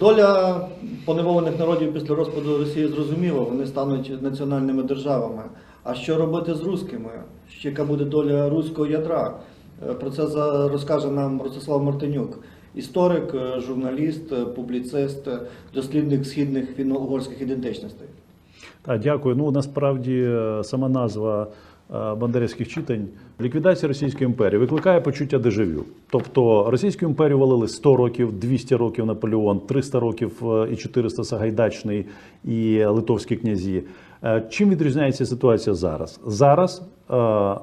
Доля поневолених народів після розпаду Росії зрозуміла, вони стануть національними державами. А що робити з русскими? Ще яка буде доля руського ядра? Е, Про це розкаже нам Ростислав Мартинюк, історик, е, журналіст, е, публіцист, дослідник східних фінно-угорських ідентичностей. Так, дякую. Ну насправді сама назва бандерівських читань ліквідація Російської імперії викликає почуття дежавю. Тобто Російську імперію валили 100 років, 200 років Наполеон, 300 років е, і 400 Сагайдачний і литовські князі. Е, Чим відрізняється ситуація зараз? Зараз е,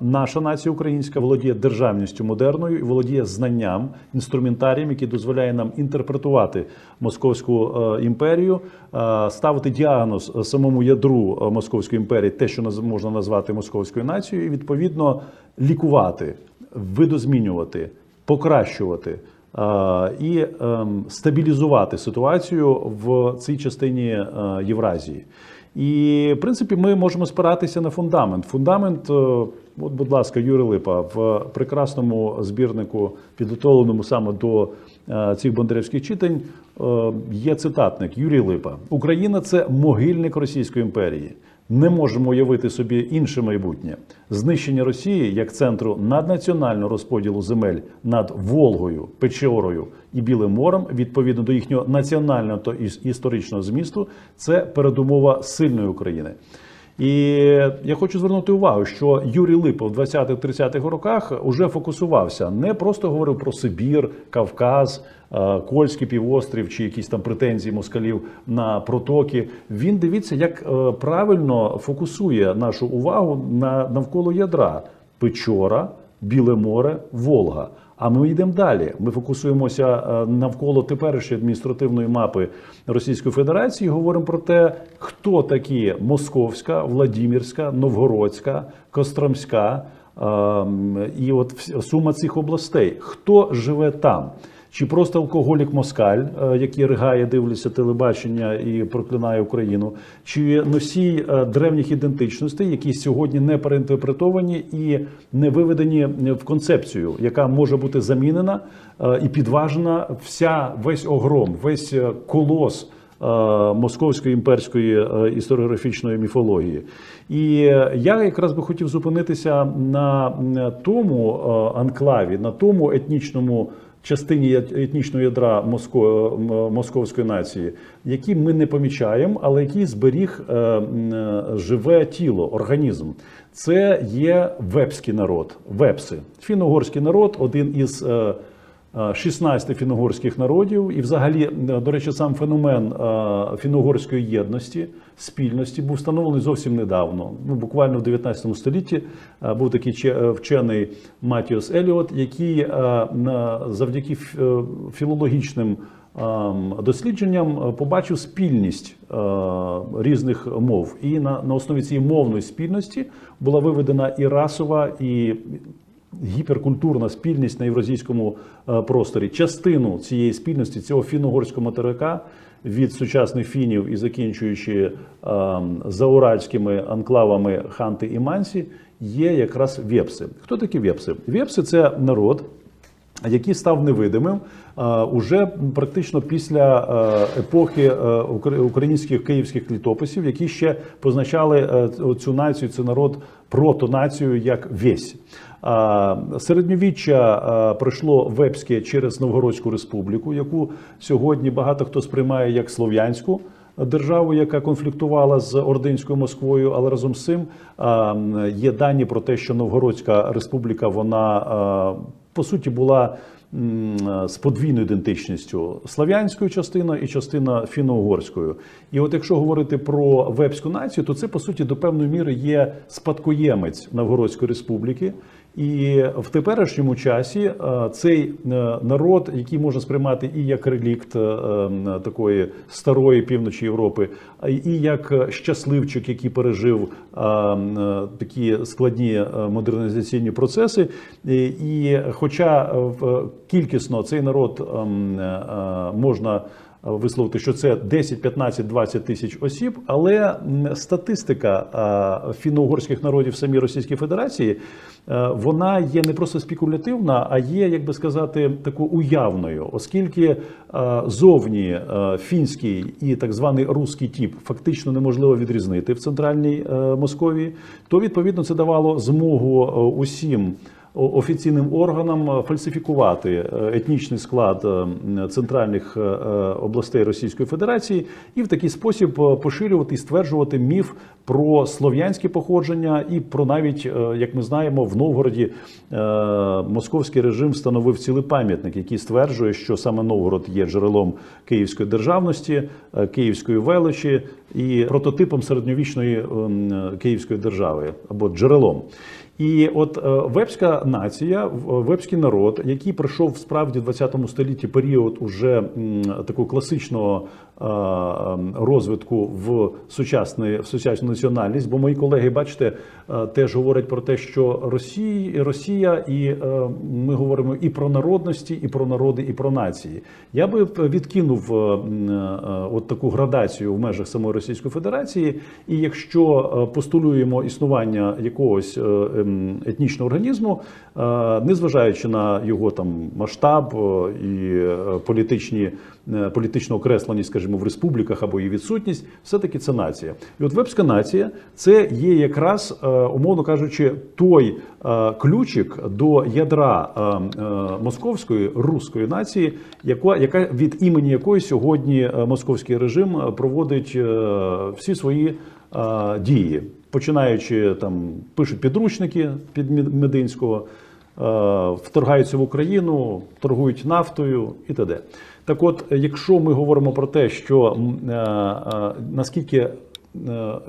наша нація українська володіє державністю модерною і володіє знанням, інструментарієм, який дозволяє нам інтерпретувати московську е, імперію, е, ставити діагноз самому ядру е, московської імперії, те, що можна назвати московською нацією, і відповідно лікувати, видозмінювати, покращувати. е, І ем, стабілізувати ситуацію в цій частині Євразії. І в принципі ми можемо спиратися на фундамент. Фундамент, е, от, будь ласка, Юрій Липа в прекрасному збірнику, підготовленому саме до е, цих бандерівських читань, е, є цитатник Юрій Липа: Україна це могильник Російської імперії. Не можемо уявити собі інше майбутнє знищення Росії як центру наднаціонального розподілу земель над Волгою, Печорою і Білим морем, відповідно до їхнього національного та іс- історичного змісту, це передумова сильної України. І я хочу звернути увагу, що Юрій Липа в 20-30-х роках уже фокусувався, не просто говорив про Сибір, Кавказ, е, Кольський півострів чи якісь там претензії москалів на протоки. Він дивіться, як е, правильно фокусує нашу увагу на навколо ядра Печора, Біле море, Волга. А ми йдемо далі. Ми фокусуємося е, навколо теперішньої адміністративної мапи Російської Федерації. Говоримо про те, хто такі Московська, Владимирська, Новгородська, Костромська ем, і от сума цих областей. Хто живе там? Чи просто алкоголік Москаль, е, який ригає, дивляться телебачення і проклинає Україну, чи носій е, древніх ідентичностей, які сьогодні не переінтерпретовані і не виведені в концепцію, яка може бути замінена е, і підважена вся весь огром, весь колос московської імперської історіографічної міфології. І я якраз би хотів зупинитися на тому анклаві, на тому етнічному частині етнічного ядра моско- московської нації, які ми не помічаємо, але який зберіг е, е, живе тіло, організм. Це є вепський народ, вепси, фіно-угорський народ, один із. Е, е, 16 фіно-угорських народів, і, взагалі, е, до речі, сам феномен е, фіно-угорської єдності, спільності був встановлений зовсім недавно. Ну, буквально в 19 столітті був такий че- вчений Матіос Еліот, який завдяки філологічним дослідженням побачив спільність різних мов, і на, на основі цієї мовної спільності була виведена і расова, і гіперкультурна спільність на євразійському е, просторі. Частину цієї спільності, цього фіно-угорського материка від сучасних фінів і закінчуючи ем, зауральськими анклавами Ханти і Мансі, є якраз вепси. Хто такі вепси? Вепси це народ, який став невидимим е, уже практично після е, епохи е, укр- українських київських літописів, які ще позначали е, цю націю, цей народ протонацію як весь. Середньовіччя пройшло вепське через Новгородську республіку, яку сьогодні багато хто сприймає як слов'янську державу, яка конфліктувала з Ординською Москвою, але разом з цим є дані про те, що Новгородська республіка вона по суті була з подвійною ідентичністю слав'янською частиною і частина фіно-угорською. І от якщо говорити про вепську націю, то це по суті до певної міри є спадкоємець Новгородської республіки. І в теперішньому часі е, цей е, народ, який можна сприймати і як релікт е, такої старої півночі Європи, і як щасливчик, який пережив е, м, е, такі складні модернізаційні процеси. І, хоча кількісно цей народ ем, можна висловити, що це 10, 15, 20 тисяч осіб, але статистика а, фінно-угорських народів самій Російській Федерації е, вона є не просто спекулятивна, а є, як би сказати, таку уявною, оскільки е, зовні е, фінський і так званий руський тип фактично неможливо відрізнити в центральній е, Московії, то відповідно це давало змогу е, усім офіційним органам е, фальсифікувати е, етнічний склад е, центральних областей Російської Федерації і в такий спосіб поширювати і стверджувати міф про слов'янське походження, і про навіть, як ми знаємо, в Новгороді московський режим встановив цілий пам'ятник, який стверджує, що саме Новгород є джерелом київської державності, київської величі і прототипом середньовічної ем, київської держави або джерелом. І от вепська вебська нація, в- вебський народ, який пройшов справді в 20 столітті період уже такого класичного е, розвитку в сучасний, в сучасну національність. Бо мої колеги, бачите, е, теж говорять про те, що Росія, Росія, і е, ми говоримо і про народності, і про народи, і про нації. Я би відкинув е, е, от таку градацію в межах самої Російської Федерації. І якщо е, постулюємо існування якогось е, ем, етнічного організму, е, незважаючи на його там масштаб е, і е, політичні е, політичну окресленість, скажімо, в республіках або її відсутність, все-таки це нація. І от вебська нація це є якраз, е, умовно кажучи, той е, ключик до ядра е, московської руської нації, яка, яка від імені якої сьогодні московський режим проводить всі свої дії, починаючи там пишуть підручники під Мед- Мединського, вторгаються в Україну, торгують нафтою і т.д. Так от, якщо ми говоримо про те, що е, е, наскільки е,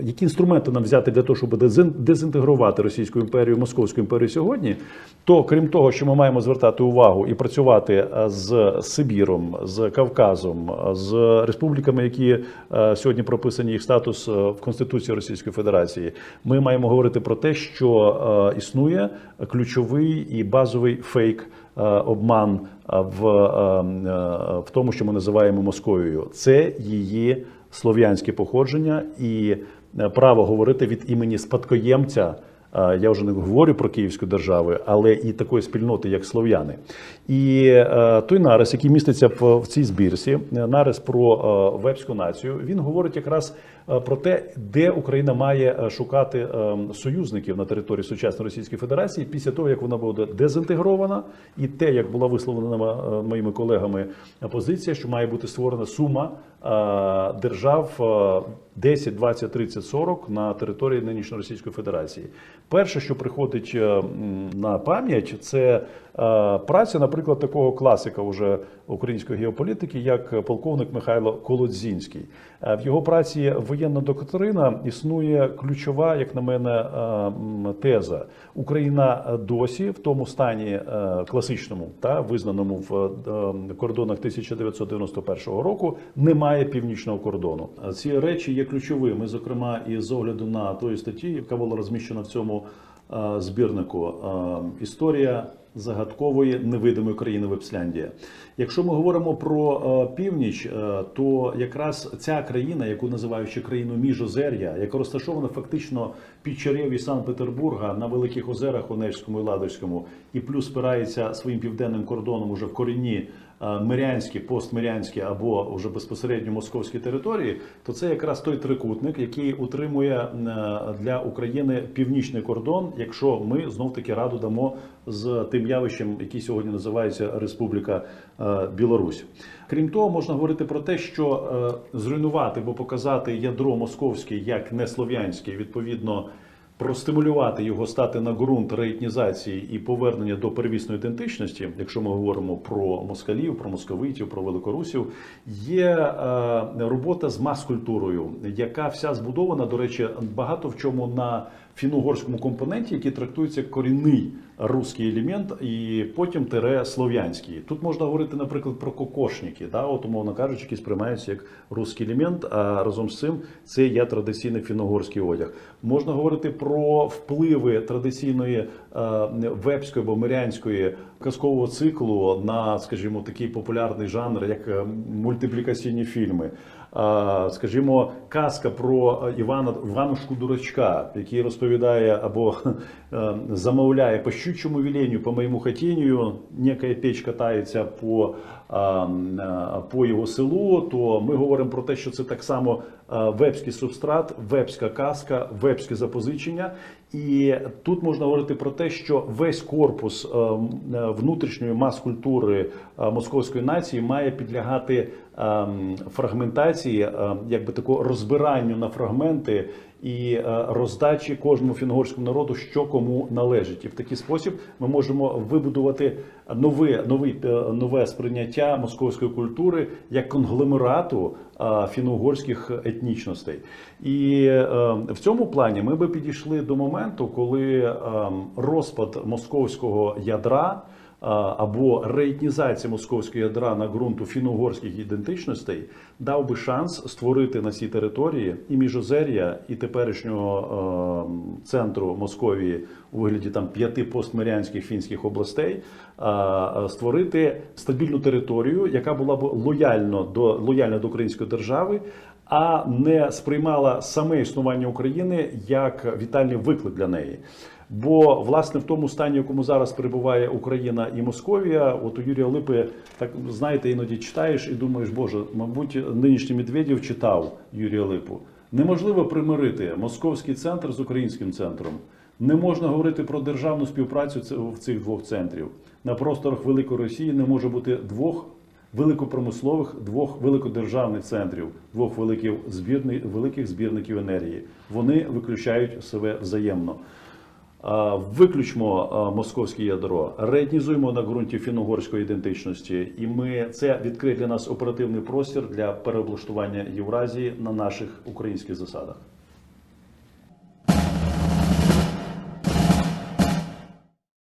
які інструменти нам взяти для того, щоб дезінтегрувати Російську імперію, Московську імперію сьогодні, то крім того, що ми маємо звертати увагу і працювати е, з Сибіром, з Кавказом, е, з республіками, які е, сьогодні прописані їх статус е, в Конституції Російської Федерації, ми маємо говорити про те, що е, існує ключовий і базовий фейк. е, Обман е, в, е, е, в тому, що ми називаємо Московією, це її слов'янське походження і е, право говорити від імені спадкоємця. е, Я вже не говорю про Київську державу, але і такої спільноти, як слов'яни. І е, той нарис, який міститься в, цій збірці, нарис про е, вебську націю, він говорить якраз про те, де Україна має е, шукати е, союзників на території сучасної Російської Федерації після того, як вона буде дезінтегрована, і те, як була висловлена е, моїми колегами е, позиція, що має бути створена сума е, держав е, 10, 20, 30, 40 на території нинішньої Російської Федерації. Перше, що приходить е, на пам'ять, це е, праця, наприклад, такого класика уже української геополітики, як полковник Михайло Колодзінський. Е, В його праці воєнна доктрина існує ключова, як на мене, е, теза. Україна досі в тому стані класичному та визнаному в кордонах 1991 року не має північного кордону. Ці речі є ключовими, зокрема, і з огляду на тої статті, яка була розміщена в цьому збірнику. Історія загадкової невидимої країни Вепсляндія. Якщо ми говоримо про е, північ, е, то якраз ця країна, яку називають ще країну Міжозер'я, яка розташована фактично під Чарєві Санкт-Петербурга на великих озерах Онежському і Ладожському, і плюс спирається своїм південним кордоном уже в корінні мирянські, постмирянські або вже безпосередньо московські території, то це якраз той трикутник, який утримує е, для України північний кордон, якщо ми знов таки раду дамо з тим явищем, який сьогодні називається Республіка е, Білорусь. Крім того, можна говорити про те, що е, зруйнувати або показати ядро московське як не слов'янське, відповідно. Простимулювати його стати на ґрунт реетнізації і повернення до первісної ідентичності, якщо ми говоримо про москалів, про московитів, про великорусів, є е, робота з мас-культурою, яка вся збудована, до речі, багато в чому на фіно-угорському компоненті, який трактується як корінний русський елемент, і потім тире слов'янський. Тут можна говорити, наприклад, про кокошники, да, от, умовно кажучи, які сприймаються як русський елемент, а разом з цим це є традиційний фіногорський одяг. Можна говорити про впливи традиційної е, вебської або мирянської казкового циклу на, скажімо, такий популярний жанр, як е, мультиплікаційні фільми. Скажімо, казка про е, Івана Іванушку Дурачка, який розповідає або е, замовляє по щучому віленню, по моєму хотінню, некая печ катається по, по його селу, то ми говоримо про те, що це так само е, вебський субстрат, вебська казка, вебське запозичення. І тут можна говорити про те, що весь корпус е, м, е, внутрішньої мас-культури е, московської нації має підлягати е, фрагментації, е, якби такого розбиранню на фрагменти і е, роздачі кожному фінгорському народу, що кому належить. І в такий спосіб ми можемо вибудувати нове, нове, нове сприйняття московської культури як конгломерату е, фіно-угорських етнічностей. І е, в цьому плані ми би підійшли до моменту, коли е, розпад московського ядра. Або реетнізація московського ядра на ґрунту фіно-угорських ідентичностей дав би шанс створити на цій території і Міжозер'я, і теперішнього е, центру Московії у вигляді там п'яти постмирянських фінських областей, е, е, створити стабільну територію, яка була б лояльно до лояльна до української держави, а не сприймала саме існування України як вітальний виклик для неї. Бо власне в тому стані, в якому зараз перебуває Україна і Московія, от у Юрія Липи, так знаєте, іноді читаєш і думаєш, боже, мабуть, нинішній Медведєв читав Юрія Липу. Неможливо примирити московський центр з українським центром. Не можна говорити про державну співпрацю в цих двох центрів. На просторах Великої Росії не може бути двох великопромислових, двох великодержавних центрів, двох великих збірних, великих збірників енергії. Вони виключають себе взаємно. Виключмо московське ядро, реетнізуємо на ґрунті фіно-угорської ідентичності, і ми це відкриє для нас оперативний простір для переоблаштування Євразії на наших українських засадах.